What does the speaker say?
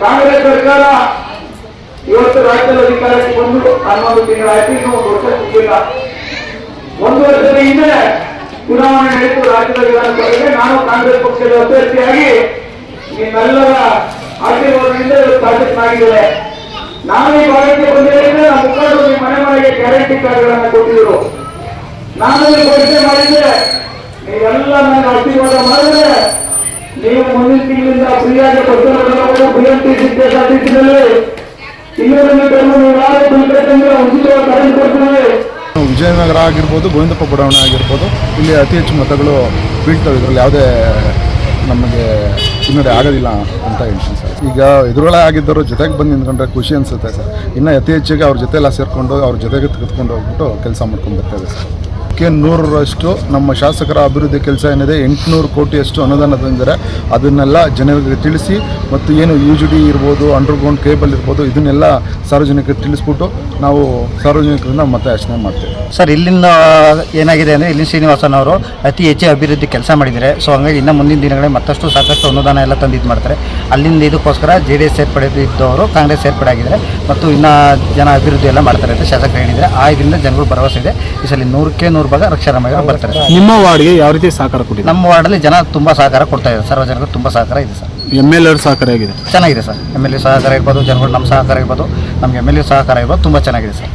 ಕಾಂಗ್ರೆಸ್ ಸರ್ಕಾರ ಇವತ್ತು ರಾಜ್ಯದ ಅಧಿಕಾರಕ್ಕೆ ಬಂದು ಹನ್ನೊಂದು ತಿಂಗಳಾಯ್ತು ಇನ್ನೂ ಒಂದು ವರ್ಷ ಸಿಕ್ಕಿಲ್ಲ. ಒಂದು ವರ್ಷದ ಹಿಂದೆ ಚುನಾವಣೆ ನಡೆಯಿತು ರಾಜ್ಯದ ವಿಧಾನಸಭೆಗೆ ನಾನು ಕಾಂಗ್ರೆಸ್ ಪಕ್ಷದ ಅಭ್ಯರ್ಥಿಯಾಗಿ ನಿಮ್ಮೆಲ್ಲರ ಆಶೀರ್ವಾದದಿಂದ ಸಾಧಿಸಲಾಗಿದೆ ನಾನು ಈ ಭಾಗಕ್ಕೆ ಬಂದಿದ್ದರಿಂದ ನಮ್ಮ ಮುಖಂಡರು ನಿಮ್ಮ ಮನೆ ಮನೆಗೆ ಗ್ಯಾರಂಟಿ ಕಾರ್ಡ್ಗಳನ್ನು ಕೊಟ್ಟಿದ್ರು. ನಾನು ಘೋಷಣೆ ಮಾಡಿದ್ದೆ ನೀವೆಲ್ಲ ನನ್ನ ಆಶೀರ್ವಾದ ಮಾಡಿದ್ರೆ ನೀವು ಮುಂದಿನ ತಿಂಗಳಿಂದ ಫ್ರೀಯಾಗಿ ಬಸ್ಸನ್ನು ಉಚಿತವಾಗಿ ಕರೆಂಟ್ ಕೊಡ್ತೀವಿ. ವಿಜಯನಗರ ಆಗಿರ್ಬೋದು, ಗೋವಿಂದಪ್ಪ ಬಡಾವಣೆ ಆಗಿರ್ಬೋದು, ಇಲ್ಲಿ ಅತಿ ಹೆಚ್ಚು ಮತಗಳು ಬೀಳ್ತವೆ. ಇದರಲ್ಲಿ ಯಾವುದೇ ನಮಗೆ ಹಿನ್ನಡೆ ಆಗೋದಿಲ್ಲ ಅಂತ ಹೇಳ್ತೀನಿ ಸರ್. ಈಗ ಎದುರೊಳಗೆ ಆಗಿದ್ದವರು ಜೊತೆಗೆ ಬಂದು ನಿಂತ್ಕೊಂಡ್ರೆ ಖುಷಿ ಅನಿಸುತ್ತೆ ಸರ್. ಇನ್ನೂ ಅತಿ ಹೆಚ್ಚಿಗೆ ಅವ್ರ ಜೊತೆಲ್ಲ ಸೇರಿಕೊಂಡು, ಅವ್ರ ಜೊತೆಗೆ ತೆಗೆದುಕೊಂಡು ಹೋಗ್ಬಿಟ್ಟು ಕೆಲಸ ಮಾಡ್ಕೊಂಡು ಬರ್ತೇವೆ ಸರ್. ಕೆ ನೂರರಷ್ಟು ನಮ್ಮ ಶಾಸಕರ ಅಭಿವೃದ್ಧಿ ಕೆಲಸ ಏನಿದೆ, ಎಂಟುನೂರು ಕೋಟಿಯಷ್ಟು ಅನುದಾನ ತಂದಿದ್ದಾರೆ. ಅದನ್ನೆಲ್ಲ ಜನರಿಗೆ ತಿಳಿಸಿ ಮತ್ತು ಏನು ಯು ಜಿ ಡಿ ಇರ್ಬೋದು, ಅಂಡರ್ಗ್ರೌಂಡ್ ಕೇಬಲ್ ಇರ್ಬೋದು, ಇದನ್ನೆಲ್ಲ ಸಾರ್ವಜನಿಕರಿಗೆ ತಿಳಿಸ್ಬಿಟ್ಟು ನಾವು ಸಾರ್ವಜನಿಕರಿಂದ ಮತ ಯಾಚನೆ ಮಾಡ್ತೇವೆ. ಸರ್, ಇಲ್ಲಿಂದ ಏನಾಗಿದೆ ಅಂದರೆ ಇಲ್ಲಿನ ಶ್ರೀನಿವಾಸನ್ ಅವರು ಅತಿ ಹೆಚ್ಚು ಅಭಿವೃದ್ಧಿ ಕೆಲಸ ಮಾಡಿದ್ದಾರೆ. ಸೊ ಹಂಗಾಗಿ ಇನ್ನು ಮುಂದಿನ ದಿನಗಳಲ್ಲಿ ಮತ್ತಷ್ಟು ಸಾಕಷ್ಟು ಅನುದಾನ ಎಲ್ಲ ತಂದಿದ್ದು ಮಾಡ್ತಾರೆ. ಅಲ್ಲಿಂದ ಇದಕ್ಕೋಸ್ಕರ ಜೆ ಡಿ ಎಸ್ ಸೇರ್ಪಡೆದಿದ್ದವರು ಕಾಂಗ್ರೆಸ್ ಸೇರ್ಪಡೆ ಆಗಿದ್ದಾರೆ ಮತ್ತು ಇನ್ನೂ ಜನ ಅಭಿವೃದ್ಧಿ ಎಲ್ಲ ಮಾಡ್ತಾರೆ ಅಂತ ಶಾಸಕರು ಹೇಳಿದರೆ ಆ ಇದರಿಂದ ಜನಗಳು ಭರವಸೆ ಇದೆ. ಈ ಸಲ ನೂರಕ್ಕೆ ನೂರು ರೂಪದ ರಕ್ಷಣಾಮಯ ಬರ್ತಾರೆ. ನಿಮ್ಮ ವಾರ್ಡ್ಗೆ ಯಾವ ರೀತಿ ಸಹಕಾರ ಕೊಡಿ ನಮ್ಮ ವಾರ್ಡಲ್ಲಿ ಜನ ತುಂಬ ಸಹಕಾರ ಕೊಡ್ತಾ ಇದ್ದಾರೆ. ಸಾರ್ವಜನಿಕರು ತುಂಬ ಸಹಕಾರ ಇದೆ ಸರ್. ಎಂ ಎಲ್ ಎ ಸಹಕಾರ ಆಗಿದೆ ಚೆನ್ನಾಗಿದೆ ಸರ್. ಎಂ ಎಲ್ ಎ ಸಹಕಾರ ಇರ್ಬೋದು ಜನಗಳು ನಮ್ಮ ಸಹಕಾರ ಇರ್ಬೋದು ನಮ್ಗೆ ಎಂ ಎಲ್ ಎ ಸಹಕಾರ ಇರ್ಬೋದು ತುಂಬ ಚೆನ್ನಾಗಿದೆ ಸರ್.